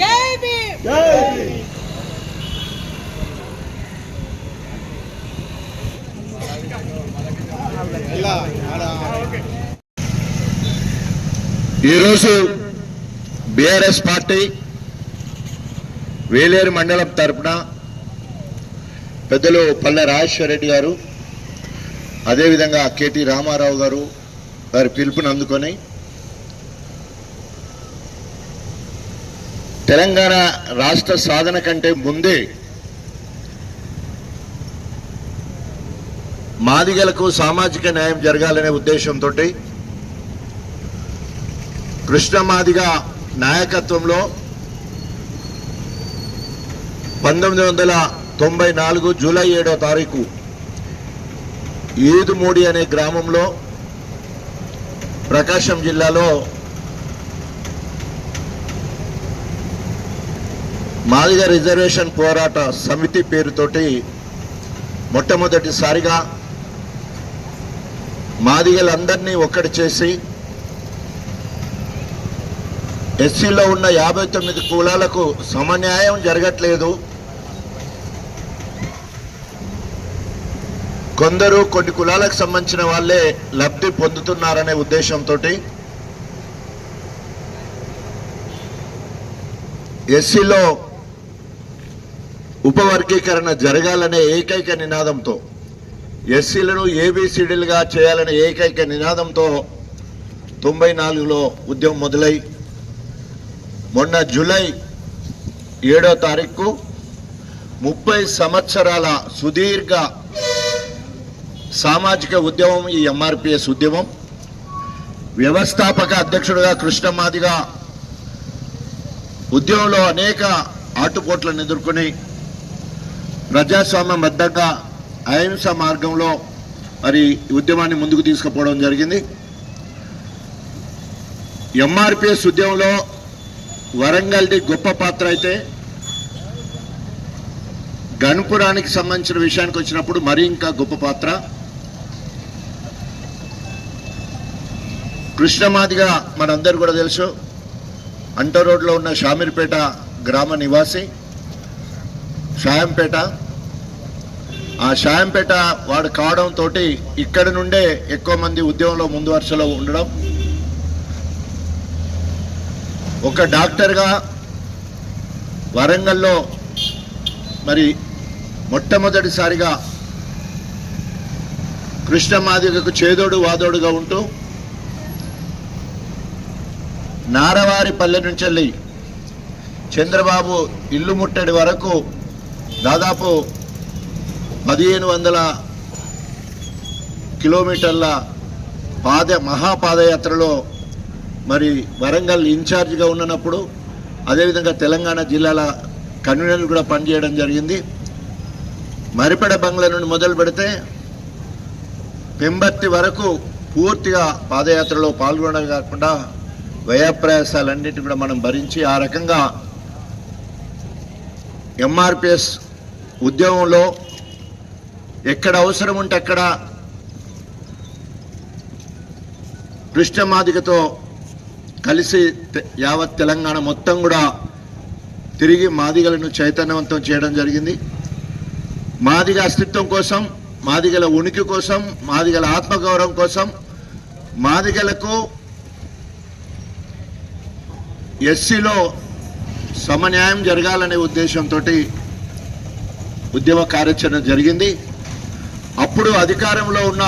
జై భీమ్. ఈరోజు BRS party Veleru మండలం తరపున పెద్దలు పల్లె రాజేశ్వర రెడ్డి గారు అదేవిధంగా కేటి రామారావు గారు వారి పిలుపుని అందుకొని తెలంగాణ రాష్ట్ర సాధన కంటే ముందే మాదిగలకు సామాజిక న్యాయం జరగాలనే ఉద్దేశంతో కృష్ణమాదిగ నాయకత్వంలో పంతొమ్మిది వందల తొంభై నాలుగు జూలై ఏడో తారీఖు ఈదుమూడి అనే గ్రామంలో ప్రకాశం జిల్లాలో మాదిగ రిజర్వేషన్ పోరాట సమితి పేరుతోటి మొట్టమొదటిసారిగా మాదిగలందరినీ ఒక్కటి చేసి ఎస్సీలో ఉన్న యాభై తొమ్మిది కులాలకు సమన్యాయం జరగట్లేదు. కొందరు కొన్ని కులాలకు సంబంధించిన వాళ్ళే లబ్ధి పొందుతున్నారనే ఉద్దేశంతో ఎస్సీలో ఉపవర్గీకరణ జరగాలనే ఏకైక నినాదంతో ఎస్సీలను ఏబిసిడీలుగా చేయాలనే ఏకైక నినాదంతో తొంభై నాలుగులో ఉద్యమం మొదలై మొన్న జూలై ఏడో తారీఖు ముప్పై సంవత్సరాల సుదీర్ఘ సామాజిక ఉద్యమం ఈ ఎంఆర్పిఎస్ ఉద్యమం. వ్యవస్థాపక అధ్యక్షుడిగా కృష్ణమాదిగా ఉద్యమంలో అనేక ఆటుపోట్లను ఎదుర్కొని ప్రజాస్వామ్యబద్ధంగా అహింస మార్గంలో మరి ఉద్యమాన్ని ముందుకు తీసుకుపోవడం జరిగింది. ఎంఆర్పిఎస్ ఉద్యమంలో వరంగల్ది గొప్ప పాత్ర అయితే గణపురానికి సంబంధించిన విషయానికి వచ్చినప్పుడు మరి ఇంకా గొప్ప పాత్ర. కృష్ణమాదిగా మనందరూ కూడా తెలుసు. అంట రోడ్లో ఉన్న షామీర్పేట గ్రామ నివాసి షాయంపేట. ఆ షాయంపేట వాడు కావడంతో ఇక్కడ నుండే ఎక్కువ మంది ఉద్యమంలో ముందు వరుసలో ఉండడం. ఒక డాక్టర్గా వరంగల్లో మరి మొట్టమొదటిసారిగా కృష్ణమాదిగకు చేదోడు వాదోడుగా ఉంటూ నారవారి పల్లె నుంచి చంద్రబాబు ఇల్లు ముట్టడి వరకు దాదాపు పదిహేను వందల కిలోమీటర్ల పాద మహాపాదయాత్రలో మరి వరంగల్ ఇన్ఛార్జిగా ఉన్నప్పుడు అదేవిధంగా తెలంగాణ జిల్లాల కన్వీనర్లు కూడా పనిచేయడం జరిగింది. మరిపెడ బంగ్లా నుండి మొదలు పెడితే పెంబర్తి వరకు పూర్తిగా పాదయాత్రలో పాల్గొనడం కాకుండా వ్యయప్రయాసాలన్నిటి కూడా మనం భరించి ఆ రకంగా ఎంఆర్పిఎస్ ఉద్యమంలో ఎక్కడ అవసరం ఉంటే అక్కడ కృష్ణమాదికతో కలిసి యావత్ తెలంగాణ మొత్తం కూడా తిరిగి మాదిగలను చైతన్యవంతం చేయడం జరిగింది. మాదిగ అస్తిత్వం కోసం మాదిగల ఉనికి కోసం మాదిగల ఆత్మగౌరవం కోసం మాదిగలకు ఎస్సీలో సమన్యాయం జరగాలనే ఉద్దేశంతో ఉద్యమ కార్యాచరణ జరిగింది. అప్పుడు అధికారంలో ఉన్న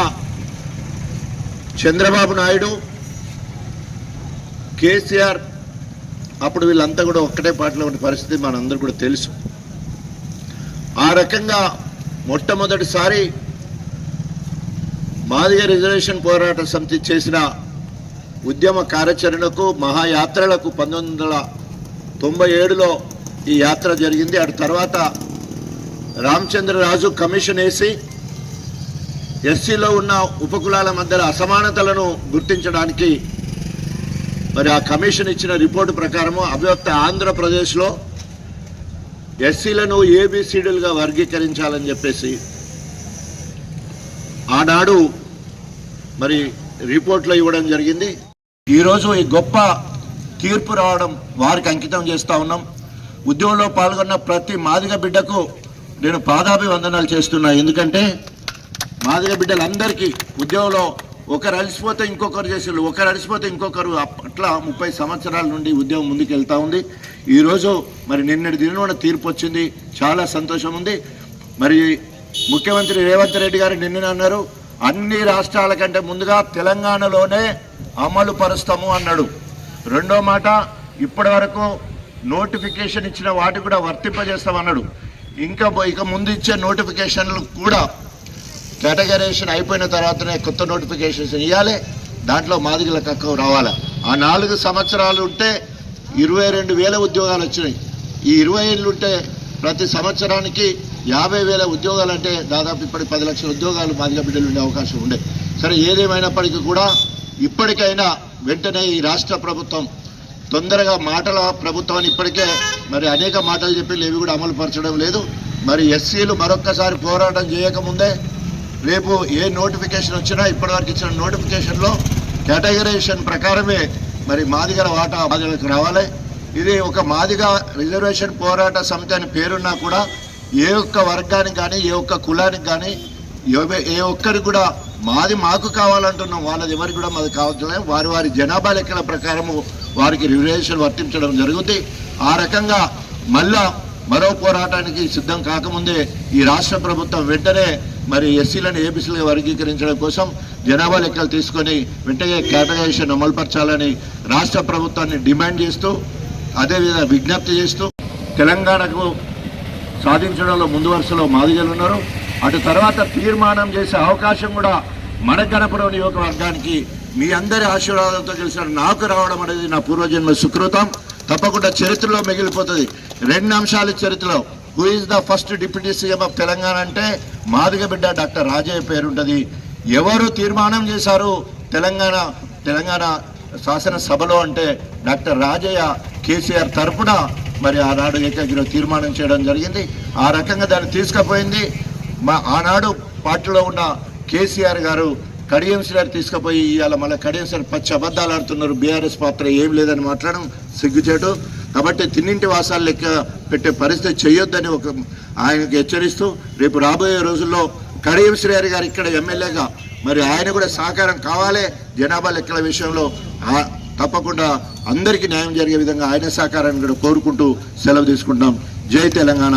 చంద్రబాబు నాయుడు కేసీఆర్ అప్పుడు వీళ్ళంతా కూడా ఒక్కటే పాటలో ఉన్న పరిస్థితి మనందరూ కూడా తెలుసు. ఆ రకంగా మొట్టమొదటిసారి మాదిగ రిజర్వేషన్ పోరాట సమితి చేసిన ఉద్యమ కార్యాచరణకు మహాయాత్రలకు పంతొమ్మిది వందల తొంభై ఏడులో ఈ యాత్ర జరిగింది. అటు తర్వాత రామచంద్రరాజు కమిషన్ వేసి ఎస్సీలో ఉన్న ఉపకులాల మధ్యలో అసమానతలను గుర్తించడానికి మరి ఆ కమిషన్ ఇచ్చిన రిపోర్టు ప్రకారము అభివక్త ఆంధ్రప్రదేశ్లో ఎస్సీలను ఏబిసిడీలుగా వర్గీకరించాలని చెప్పేసి ఆనాడు మరి రిపోర్ట్లో ఇవ్వడం జరిగింది. ఈరోజు ఈ గొప్ప తీర్పు రావడం వారికి అంకితం చేస్తూ ఉన్నాం. ఉద్యమంలో పాల్గొన్న ప్రతి మాదిగ బిడ్డకు నేను పాదాభివందనాలు చేస్తున్నా. ఎందుకంటే మాదిగ బిడ్డలందరికీ ఉద్యోగంలో ఒకరు అలసిపోతే ఇంకొకరు చేసేవాళ్ళు ఒకరు అలసిపోతే ఇంకొకరు అట్లా ముప్పై సంవత్సరాల నుండి ఉద్యమం ముందుకెళ్తా ఉంది. ఈరోజు మరి నిన్నటి దిన తీర్పు వచ్చింది. చాలా సంతోషం ఉంది. మరి ముఖ్యమంత్రి రేవంత్ రెడ్డి గారు నిన్న అన్నారు అన్ని రాష్ట్రాల కంటే ముందుగా తెలంగాణలోనే అమలు పరుస్తాము అన్నాడు. రెండో మాట ఇప్పటి వరకు నోటిఫికేషన్ ఇచ్చిన వాటి కూడా వర్తింపజేస్తామన్నాడు ఇంకా ఇక ముందు ఇచ్చే నోటిఫికేషన్లు కూడా కేటగరైజేషన్ అయిపోయిన తర్వాతనే కొత్త నోటిఫికేషన్స్ ఇవ్వాలి దాంట్లో మాదిగల హక్కు రావాలి? ఆ నాలుగు సంవత్సరాలు ఉంటే ఇరవై రెండు వేల ఉద్యోగాలు వచ్చినాయి. ఈ ఇరవై ఏళ్ళు ఉంటే ప్రతి సంవత్సరానికి యాభై వేల ఉద్యోగాలు అంటే దాదాపు ఇప్పటి పది లక్షల ఉద్యోగాలు మాదిగ బిడ్డలు ఉండే అవకాశం ఉండే. సరే ఏదేమైనప్పటికీ కూడా ఇప్పటికైనా వెంటనే ఈ రాష్ట్ర ప్రభుత్వం తొందరగా మాటల ప్రభుత్వాన్ని ఇప్పటికే మరి అనేక మాటలు చెప్పి ఏవి కూడా అమలు పరచడం లేదు. మరి ఎస్సీలు మరొక్కసారి పోరాటం చేయకముందే రేపు ఏ నోటిఫికేషన్ వచ్చినా ఇప్పటివరకు ఇచ్చిన నోటిఫికేషన్లో కేటగరైజేషన్ ప్రకారమే మరి మాదిగల వాటా మాదిగలకు రావాలి. ఇది ఒక మాదిగ రిజర్వేషన్ పోరాట సమితి అని పేరున్నా కూడా ఏ ఒక్క వర్గానికి కానీ ఏ ఒక్క కులానికి కానీ ఏ ఒక్కరికి కూడా మాది మాకు కావాలంటున్నాం వాళ్ళది ఎవరికి కూడా మాది కావట్లేదు. వారి వారి జనాభా లెక్కల ప్రకారము వారికి రిజర్వేషన్ వర్తించడం జరుగుతుంది ఆ రకంగా మళ్ళా మరో పోరాటానికి సిద్ధం కాకముందే ఈ రాష్ట్ర ప్రభుత్వం వెంటనే మరి ఎస్సీలను ఏబీసీలుగా వర్గీకరించడం కోసం జనాభా లెక్కలు తీసుకొని వెంటనే కేటగైజేషన్ అమలుపరచాలని రాష్ట్ర ప్రభుత్వాన్ని డిమాండ్ చేస్తూ అదేవిధంగా విజ్ఞప్తి చేస్తూ తెలంగాణకు సాధించడంలో ముందు వరుసలో మాదిగలు ఉన్నారు. అటు తర్వాత తీర్మానం చేసే అవకాశం కూడా మన గణపురం నియోజకవర్గానికి మీ అందరి ఆశీర్వాదంతో కలిసిన నాకు రావడం అనేది నా పూర్వజన్మ సుకృతం. తప్పకుండా చరిత్రలో మిగిలిపోతుంది. రెండు అంశాలు చరిత్రలో. Who is the first deputy CM of Telangana అంటే మాదిగ బిడ్డ డాక్టర్ రాజయ్య పేరుంటుంది. ఎవరు తీర్మానం చేశారు? తెలంగాణ తెలంగాణ శాసనసభలో అంటే డాక్టర్ రాజయ్య కేసీఆర్ తరపున మరి ఆనాడు ఏకగ్రీవ తీర్మానం చేయడం జరిగింది. ఆ రకంగా దాన్ని తీసుకుపోయింది. మా ఆనాడు పార్టీలో ఉన్న కేసీఆర్ గారు కడియం గారు తీసుకుపోయి ఇవాళ మళ్ళీ కడియం శ్రీ పచ్చి అబద్ధాలు ఆడుతున్నారు. బీఆర్ఎస్ పాత్ర ఏం లేదని మాట్లాడడం సిగ్గుచేటు. కాబట్టి తిన్నింటి వాసాలు లెక్క పెట్టే పరిస్థితి చేయొద్దని ఒక ఆయనకు హెచ్చరిస్తూ రేపు రాబోయే రోజుల్లో కడియం శ్రీగారి గారు ఇక్కడ ఎమ్మెల్యేగా మరి ఆయన కూడా సహకారం కావాలి. జనాభా లెక్కల విషయంలో తప్పకుండా అందరికీ న్యాయం జరిగే విధంగా ఆయన సహకారాన్ని కూడా కోరుకుంటూ సెలవు తీసుకుంటాం జై తెలంగాణ.